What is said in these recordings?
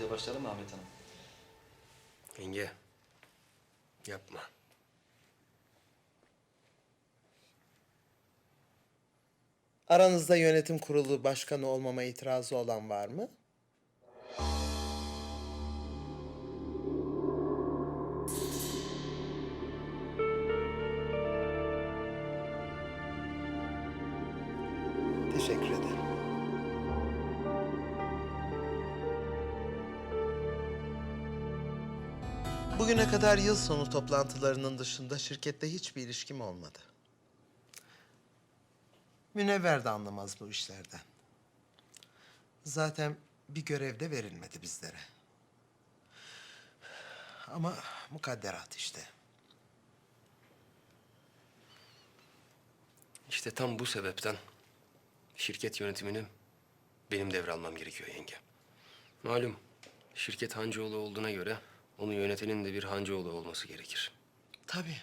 toplantıya başlayalım mı Ahmet Hanım? Yenge. Yapma. Aranızda yönetim kurulu başkanı olmama itirazı olan var mı? Teşekkür Bugüne kadar yıl sonu toplantılarının dışında şirkette hiçbir ilişkim olmadı. Münevver de anlamaz bu işlerden. Zaten bir görev de verilmedi bizlere. Ama mukadderat işte. İşte tam bu sebepten şirket yönetimini benim devralmam gerekiyor yenge. Malum şirket Hancıoğlu olduğuna göre onu yönetenin de bir Hancıoğlu olması gerekir. Tabii.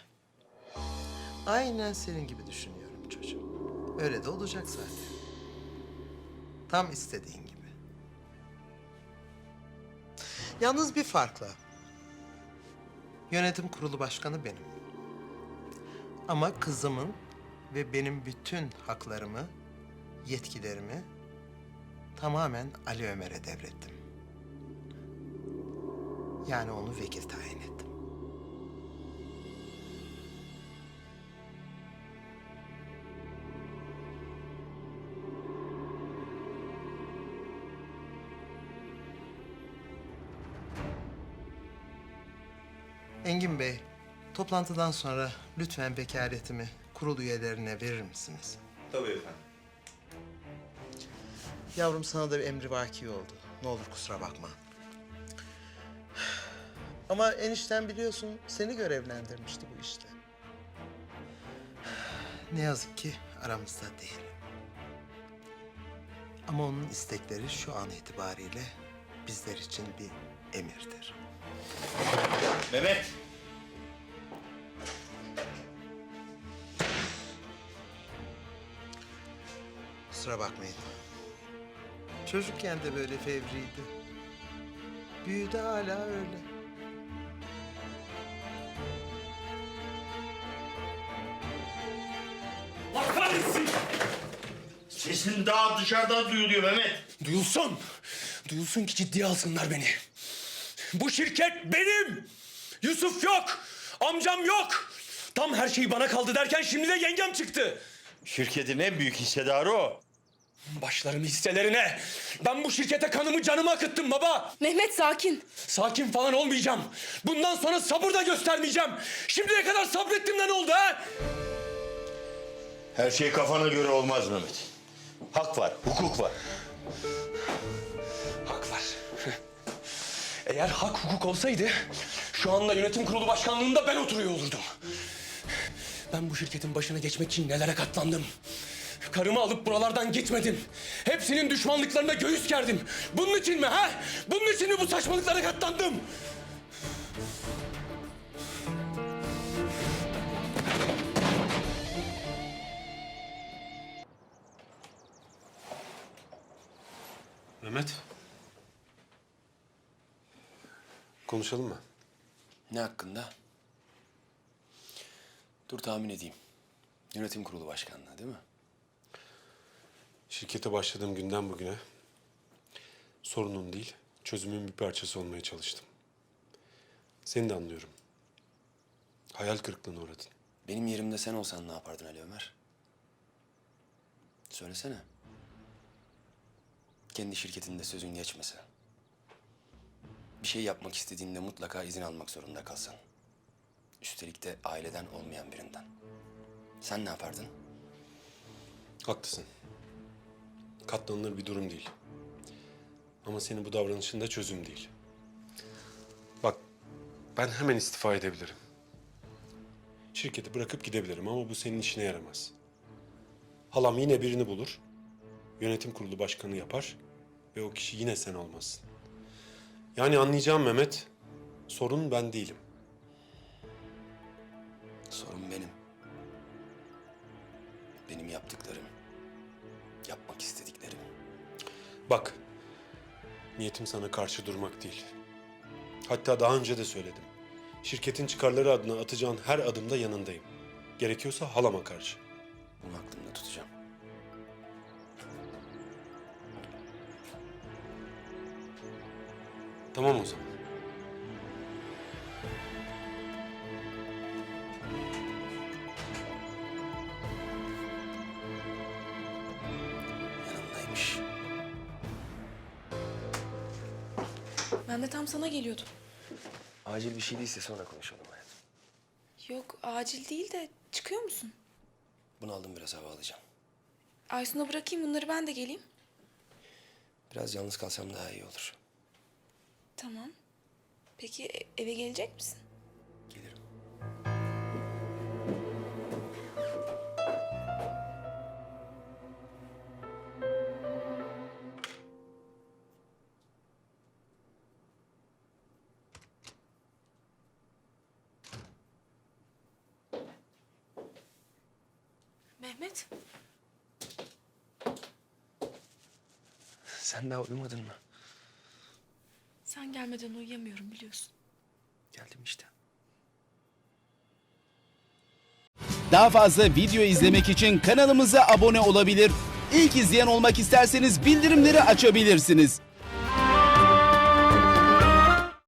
Aynen senin gibi düşünüyorum çocuğum. Öyle de olacak zaten. Tam istediğin gibi. Yalnız bir farkla. Yönetim kurulu başkanı benim. Ama kızımın ve benim bütün haklarımı, yetkilerimi tamamen Ali Ömer'e devrettim. Yani onu vekil tayin ettim. Engin Bey, toplantıdan sonra lütfen vekaletimi kurul üyelerine verir misiniz? Tabii efendim. Yavrum sana da bir emri vaki oldu. Ne olur kusura bakma. Ama enişten biliyorsun seni görevlendirmişti bu işte. Ne yazık ki aramızda değil. Ama onun istekleri şu an itibariyle bizler için bir emirdir. Mehmet. Kusura bakmayın. Çocukken de böyle fevriydi. Büyüdü hala öyle. Sesin daha dışarıdan duyuluyor Mehmet. Duyulsun. Duyulsun ki ciddiye alsınlar beni. Bu şirket benim. Yusuf yok. Amcam yok. Tam her şey bana kaldı derken şimdi de yengem çıktı. Şirketin en büyük hissedarı o. Başlarım hisselerine. Ben bu şirkete kanımı canımı akıttım baba. Mehmet sakin. Sakin falan olmayacağım. Bundan sonra sabır da göstermeyeceğim. Şimdiye kadar sabrettim de ne oldu ha? Her şey kafana göre olmaz Mehmet. Hak var, hukuk var. Hak var. Eğer hak hukuk olsaydı şu anda yönetim kurulu başkanlığında ben oturuyor olurdum. Ben bu şirketin başına geçmek için nelere katlandım. Karımı alıp buralardan gitmedim. Hepsinin düşmanlıklarına göğüs gerdim. Bunun için mi ha? Bunun için mi bu saçmalıklara katlandım? Mehmet. Konuşalım mı? Ne hakkında? Dur tahmin edeyim. Yönetim kurulu başkanlığı değil mi? Şirkete başladığım günden bugüne sorunun değil, çözümün bir parçası olmaya çalıştım. Seni de anlıyorum. Hayal kırıklığına uğradın. Benim yerimde sen olsan ne yapardın Ali Ömer? Söylesene. Kendi şirketinde sözün geçmese. Bir şey yapmak istediğinde mutlaka izin almak zorunda kalsan. Üstelik de aileden olmayan birinden. Sen ne yapardın? Haklısın. Katlanılır bir durum değil. Ama senin bu davranışın da çözüm değil. Bak, ben hemen istifa edebilirim. Şirketi bırakıp gidebilirim ama bu senin işine yaramaz. Halam yine birini bulur, yönetim kurulu başkanı yapar ve o kişi yine sen olmazsın. Yani anlayacağım Mehmet, sorun ben değilim. Sorun benim. Benim yaptıklarım. Yapmak istediklerim. Bak, Niyetim sana karşı durmak değil. Hatta daha önce de söyledim. Şirketin çıkarları adına atacağın her adımda yanındayım. Gerekiyorsa halama karşı. Bunu aklımda tutacağım. Tamam o zaman. Yanımdaymış. Ben de tam sana geliyordum. Acil bir şey değilse sonra konuşalım hayatım. Yok acil değil de çıkıyor musun? Bunu aldım biraz hava alacağım. Aysun'a bırakayım bunları ben de geleyim. Biraz yalnız kalsam daha iyi olur. Tamam. Peki e- eve gelecek misin? Gelirim. Mehmet. Sen daha uyumadın mı? Sen gelmeden uyuyamıyorum biliyorsun. Geldim işte. Daha fazla video izlemek için kanalımıza abone olabilir. İlk izleyen olmak isterseniz bildirimleri açabilirsiniz.